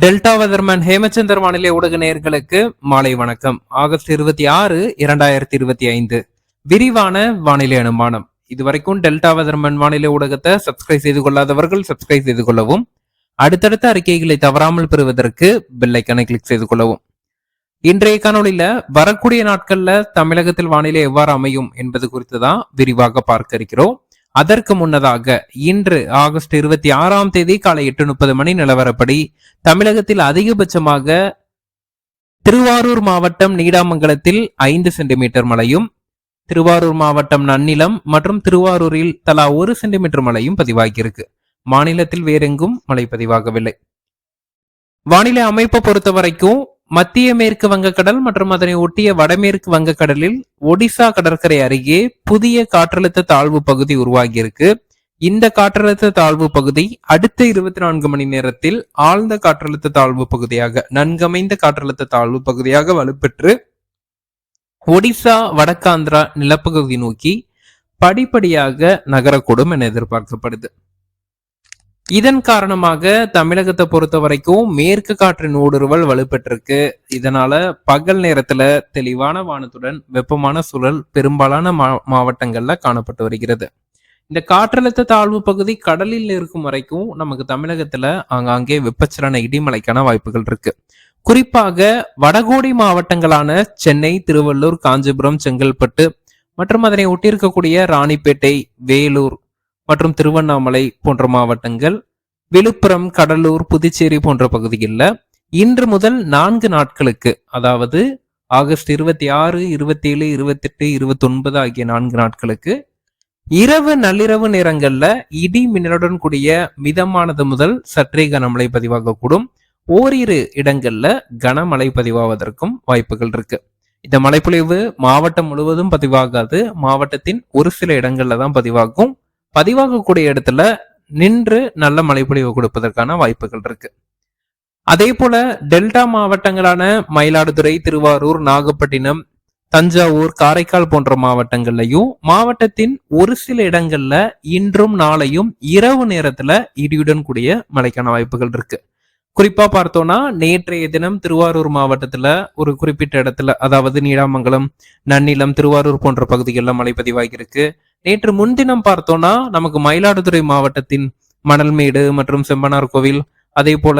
Delta weatherman Hemachandar வானிலை ஊடக நேர்களுக்கு மாலை வணக்கம். ஆகஸ்ட் இருபத்தி ஆறு இரண்டாயிரத்தி இருபத்தி ஐந்து. விரிவான வானிலை அனுமானம். இதுவரைக்கும் டெல்டா வெதர்மேன் வானிலை ஊடகத்தை சப்ஸ்கிரைப் செய்து கொள்ளாதவர்கள் சப்ஸ்கிரைப் செய்து கொள்ளவும் அடுத்தடுத்த அறிக்கைகளை தவறாமல் பெறுவதற்கு பெல்லைக்கனை கிளிக் செய்து கொள்ளவும். இன்றைய காணொலியில வரக்கூடிய நாட்கள்ல தமிழகத்தில் வானிலை எவ்வாறு அமையும் என்பது குறித்து தான் விரிவாக பார்க்க இருக்கிறோம். அதற்கு முன்னதாக இன்று ஆகஸ்ட் இருபத்தி ஆறாம் தேதி காலை எட்டு முப்பது மணி நிலவரப்படி தமிழகத்தில் அதிகபட்சமாக திருவாரூர் மாவட்டம் நீடாமங்கலத்தில் ஐந்து சென்டிமீட்டர் மழையும் திருவாரூர் மாவட்டம் நன்னிலம் மற்றும் திருவாரூரில் தலா ஒரு சென்டிமீட்டர் மழையும் பதிவாகியிருக்கு. மாநிலத்தில் வேறெங்கும் மழை பதிவாகவில்லை. வானிலை அமைப்பை பொறுத்த வரைக்கும் மத்திய மேற்கு வங்கக்கடல் மற்றும் அதனை ஒட்டிய வடமேற்கு வங்கக்கடலில் ஒடிசா கடற்கரை அருகே புதிய காற்றழுத்த தாழ்வு பகுதி உருவாகியிருக்கு. இந்த காற்றழுத்த தாழ்வு பகுதி அடுத்த இருபத்தி நான்கு மணி நேரத்தில் ஆழ்ந்த காற்றழுத்த தாழ்வு பகுதியாக நன்கமைந்த காற்றழுத்த தாழ்வு பகுதியாக வலுப்பெற்று ஒடிசா வடக்காந்திரா நிலப்பகுதி நோக்கி படிப்படியாக நகரக்கூடும் என எதிர்பார்க்கப்படுது. இதன் காரணமாக தமிழகத்தை பொறுத்த வரைக்கும் மேற்கு காற்றின் ஊடுருவல் வலுப்பெற்றிருக்கு. இதனால பகல் நேரத்துல தெளிவான வானத்துடன் வெப்பமான சூழல் பெரும்பாலான மாவட்டங்கள்ல காணப்பட்டு வருகிறது. இந்த காற்றழுத்த தாழ்வு பகுதி கடலில் இருக்கும் வரைக்கும் நமக்கு தமிழகத்துல ஆங்காங்கே வெப்பச்சலன இடிமலைக்கான வாய்ப்புகள் இருக்கு. குறிப்பாக வடகோடி மாவட்டங்களான சென்னை திருவள்ளூர் காஞ்சிபுரம் செங்கல்பட்டு மற்றும் அதனை ஒட்டியிருக்கக்கூடிய ராணிப்பேட்டை வேலூர் மற்றும் திருவண்ணாமலை போன்ற மாவட்டங்கள் விழுப்புரம் கடலூர் புதுச்சேரி போன்ற பகுதிகளில் இன்று முதல் நான்கு நாட்களுக்கு அதாவது ஆகஸ்ட் இருபத்தி ஆறு இருபத்தி ஏழு இருபத்தெட்டு இருபத்தொன்பது ஆகிய நான்கு நாட்களுக்கு இரவு நள்ளிரவு நேரங்கள்ல இடி மின்னலுடன் கூடிய மிதமானது முதல் சற்றே கனமழை பதிவாகக்கூடும். ஓரிரு இடங்கள்ல கனமழை பதிவாவதற்கும் வாய்ப்புகள் இருக்கு. இந்த மழைப்பொழிவு மாவட்டம் முழுவதும் பதிவாகாது. மாவட்டத்தின் ஒரு சில இடங்கள்ல தான் பதிவாகும். பதிவாகக்கூடிய இடத்துல நின்று நல்ல மழைப்பொழிவு கொடுப்பதற்கான வாய்ப்புகள் இருக்கு. அதே போல டெல்டா மாவட்டங்களான மயிலாடுதுறை திருவாரூர் நாகப்பட்டினம் தஞ்சாவூர் காரைக்கால் போன்ற மாவட்டங்கள்லையும் மாவட்டத்தின் ஒரு சில இடங்கள்ல இன்றும் நாளையும் இரவு நேரத்துல இடியுடன் கூடிய மழைக்கான வாய்ப்புகள் இருக்கு. குறிப்பா பார்த்தோம்னா நேற்றைய தினம் திருவாரூர் மாவட்டத்துல ஒரு குறிப்பிட்ட இடத்துல அதாவது நீடாமங்கலம் நன்னிலம் திருவாரூர் போன்ற பகுதிகளில் மழை பதிவாகியிருக்கு. நேற்று முன்தினம் பார்த்தோம்னா நமக்கு மயிலாடுதுறை மாவட்டத்தின் மணல்மேடு மற்றும் செம்பனார் கோவில் அதே போல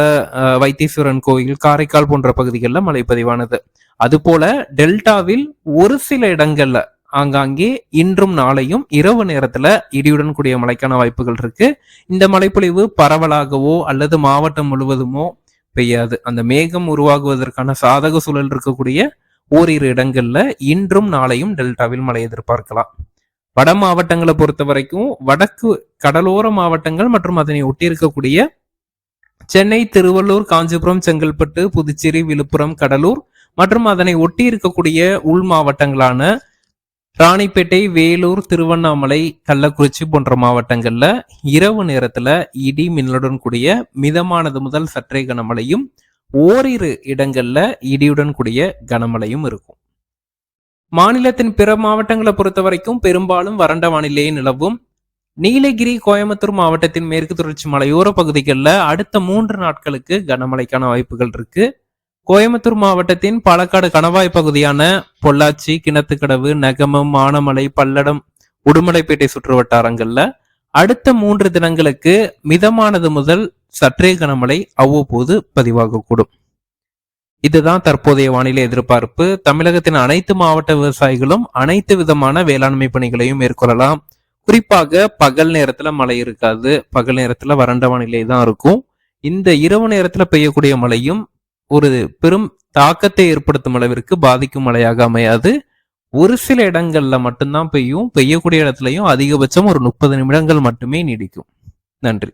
வைத்தீஸ்வரன் கோயில் காரைக்கால் போன்ற பகுதிகளில் மழை பதிவானது. அதுபோல டெல்டாவில் ஒரு சில இடங்கள்ல ஆங்காங்கே இன்றும் நாளையும் இரவு நேரத்துல இடியுடன் கூடிய மழைக்கான வாய்ப்புகள் இருக்கு. இந்த மழைப்பொழிவு பரவலாகவோ அல்லது மாவட்டம் முழுவதுமோ பெய்யாது. அந்த மேகம் உருவாகுவதற்கான சாதக சூழல் இருக்கக்கூடிய ஓரிரு இடங்கள்ல இன்றும் நாளையும் டெல்டாவில் மழை எதிர்பார்க்கலாம். வட மாவட்டங்களை பொறுத்த வரைக்கும் வடக்கு கடலோர மாவட்டங்கள் மற்றும் அதனை ஒட்டி இருக்கக்கூடிய சென்னை திருவள்ளூர் காஞ்சிபுரம் செங்கல்பட்டு புதுச்சேரி விழுப்புரம் கடலூர் மற்றும் அதனை ஒட்டி இருக்கக்கூடிய உள் மாவட்டங்களான ராணிப்பேட்டை வேலூர் திருவண்ணாமலை கள்ளக்குறிச்சி போன்ற மாவட்டங்கள்ல இரவு நேரத்துல இடி மின்னலுடன் கூடிய மிதமானது முதல் சற்றே கனமழையும் ஓரிரு இடங்கள்ல இடியுடன் கூடிய கனமழையும் இருக்கும். மாநிலத்தின் பிற மாவட்டங்களை பொறுத்த வரைக்கும் பெரும்பாலும் வறண்ட வானிலையே நிலவும். நீலகிரி கோயம்புத்தூர் மாவட்டத்தின் மேற்கு தொடர்ச்சி மலையோர பகுதிகளில் அடுத்த மூன்று நாட்களுக்கு கனமழைக்கான வாய்ப்புகள் இருக்கு. கோயம்புத்தூர் மாவட்டத்தின் பாலக்காடு கணவாய் பகுதியான பொள்ளாச்சி கிணத்துக்கடவு நகமம் ஆனமலை பல்லடம் உடுமலைப்பேட்டை சுற்று வட்டாரங்கள்ல அடுத்த மூன்று தினங்களுக்கு மிதமானது முதல் சற்றே கனமழை அவ்வப்போது பதிவாகக்கூடும். இதுதான் தற்போதைய வானிலை எதிர்பார்ப்பு. தமிழகத்தின் அனைத்து மாவட்ட விவசாயிகளும் அனைத்து விதமான வேளாண்மை பணிகளையும் மேற்கொள்ளலாம். குறிப்பாக பகல் நேரத்துல மழை இருக்காது. பகல் நேரத்துல வறண்ட வானிலை தான் இருக்கும். இந்த இரவு நேரத்துல பெய்யக்கூடிய மழையும் ஒரு பெரும் தாக்கத்தை ஏற்படுத்தும் அளவிற்கு பாதிக்கும் மழையாக அமையாது. ஒரு சில இடங்கள்ல மட்டும்தான் பெய்யும். பெய்யக்கூடிய இடத்துலையும் அதிகபட்சம் ஒரு முப்பது நிமிடங்கள் மட்டுமே நீடிக்கும். நன்றி.